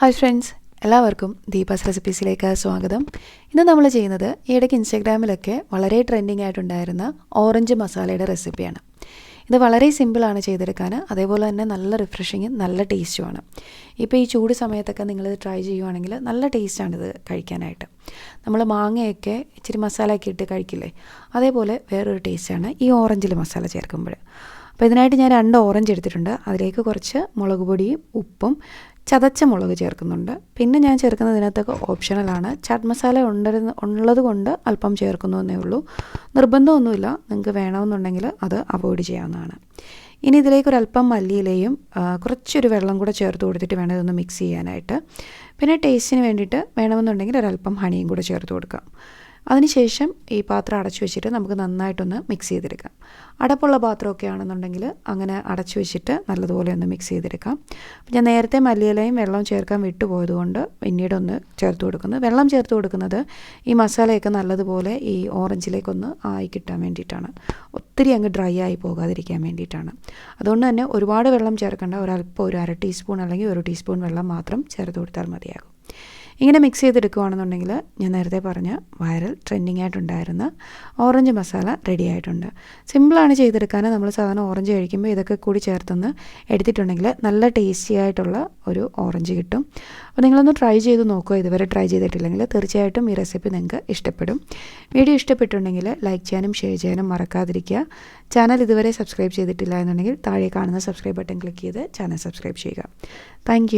Hi friends എല്ലാവർക്കും ദീപാസ് റെസിപ്പീസിലേക്ക് സ്വാഗതം. ഇന്ന് നമ്മൾ ചെയ്യുന്നത് ഈയിടയ്ക്ക് ഇൻസ്റ്റാഗ്രാമിലൊക്കെ വളരെ ട്രെൻഡിങ് ആയിട്ടുണ്ടായിരുന്ന ഓറഞ്ച് മസാലയുടെ റെസിപ്പിയാണ് ഇത് വളരെ സിമ്പിളാണ് ചെയ്തെടുക്കാൻ അതേപോലെ തന്നെ നല്ല റിഫ്രഷിങ്ങും നല്ല ടേസ്റ്റുമാണ് ഇപ്പോൾ ഈ ചൂട് സമയത്തൊക്കെ നിങ്ങൾ ട്രൈ ചെയ്യുവാണെങ്കിൽ നല്ല ടേസ്റ്റാണ് ടേസ്റ്റാണിത് കഴിക്കാനായിട്ട്. നമ്മൾ മാങ്ങയൊക്കെ ഇച്ചിരി മസാലയൊക്കെ ഇട്ട് കഴിക്കില്ലേ? അതേപോലെ വേറൊരു ടേസ്റ്റാണ് ഈ ഓറഞ്ചിൽ മസാല ചേർക്കുമ്പോൾ. അപ്പോൾ ഇതിനായിട്ട് ഞാൻ രണ്ട് ഓറഞ്ച് എടുത്തിട്ടുണ്ട്. അതിലേക്ക് കുറച്ച് മുളക് പൊടിയും ഉപ്പും ചതച്ച മുളക് ചേർക്കുന്നുണ്ട്. പിന്നെ ഞാൻ ചേർക്കുന്നത് ഇതിനകത്തൊക്കെ ഓപ്ഷണലാണ് ചാറ്റ് മസാല ഉണ്ടരുന്ന ഉള്ളത് കൊണ്ട് അല്പം ചേർക്കുന്നു എന്നേ ഉള്ളൂ. നിർബന്ധമൊന്നുമില്ല. നിങ്ങൾക്ക് വേണമെന്നുണ്ടെങ്കിൽ അത് അവോയ്ഡ് ചെയ്യാവുന്നതാണ്. ഇനി ഇതിലേക്ക് ഒരല്പം മല്ലിയിലയും കുറച്ചൊരു വെള്ളം കൂടെ ചേർത്ത് കൊടുത്തിട്ട് വേണം ഇതൊന്ന് മിക്സ് ചെയ്യാനായിട്ട്. പിന്നെ ടേസ്റ്റിന് വേണ്ടിയിട്ട് വേണമെന്നുണ്ടെങ്കിൽ ഒരല്പം ഹണിയും കൂടെ ചേർത്ത് കൊടുക്കാം. അതിനുശേഷം ഈ പാത്രം അടച്ചു വെച്ചിട്ട് നമുക്ക് നന്നായിട്ടൊന്ന് മിക്സ് ചെയ്തെടുക്കാം. അടപ്പുള്ള പാത്രമൊക്കെ ആണെന്നുണ്ടെങ്കിൽ അങ്ങനെ അടച്ചു വെച്ചിട്ട് നല്ലതുപോലെ ഒന്ന് മിക്സ് ചെയ്തെടുക്കാം. ഞാൻ നേരത്തെ മല്ലിയിലയും വെള്ളവും ചേർക്കാൻ വിട്ടുപോയതുകൊണ്ട് പിന്നീട് ഒന്ന് ചേർത്ത് കൊടുക്കുന്നു. വെള്ളം ചേർത്ത് കൊടുക്കുന്നത് ഈ മസാലയൊക്കെ നല്ലതുപോലെ ഈ ഓറഞ്ചിലേക്കൊന്ന് ആയി കിട്ടാൻ വേണ്ടിയിട്ടാണ്. ഒത്തിരി അങ്ങ് ഡ്രൈ ആയി പോകാതിരിക്കാൻ വേണ്ടിയിട്ടാണ്. അതുകൊണ്ട് തന്നെ ഒരുപാട് വെള്ളം ചേർക്കേണ്ട. ഒരല്പം ഒരു അര ടീസ്പൂൺ അല്ലെങ്കിൽ ഒരു ടീസ്പൂൺ വെള്ളം മാത്രം ചേർത്ത് കൊടുത്താൽ മതിയാകും. ഇങ്ങനെ മിക്സ് ചെയ്തെടുക്കുകയാണെന്നുണ്ടെങ്കിൽ ഞാൻ നേരത്തെ പറഞ്ഞ വൈറൽ ട്രെൻഡിങ് ആയിട്ടുണ്ടായിരുന്ന ഓറഞ്ച് മസാല റെഡി ആയിട്ടുണ്ട്. സിമ്പിളാണ് ചെയ്തെടുക്കാൻ. നമ്മൾ സാധാരണ ഓറഞ്ച് കഴിക്കുമ്പോൾ ഇതൊക്കെ കൂടി ചേർത്തൊന്ന് എടുത്തിട്ടുണ്ടെങ്കിൽ നല്ല ടേസ്റ്റി ആയിട്ടുള്ള ഒരു ഓറഞ്ച് കിട്ടും. അപ്പോൾ നിങ്ങളൊന്ന് ട്രൈ ചെയ്ത് നോക്കുക. ഇതുവരെ ട്രൈ ചെയ്തിട്ടില്ലെങ്കിൽ തീർച്ചയായിട്ടും ഈ റെസിപ്പി നിങ്ങൾക്ക് ഇഷ്ടപ്പെടും. വീഡിയോ ഇഷ്ടപ്പെട്ടുണ്ടെങ്കിൽ ലൈക്ക് ചെയ്യാനും ഷെയർ ചെയ്യാനും മറക്കാതിരിക്കുക. ചാനൽ ഇതുവരെ സബ്സ്ക്രൈബ് ചെയ്തിട്ടില്ല എന്നുണ്ടെങ്കിൽ താഴെ കാണുന്ന സബ്സ്ക്രൈബ് ബട്ടൺ ക്ലിക്ക് ചെയ്ത് ചാനൽ സബ്സ്ക്രൈബ് ചെയ്യുക. താങ്ക്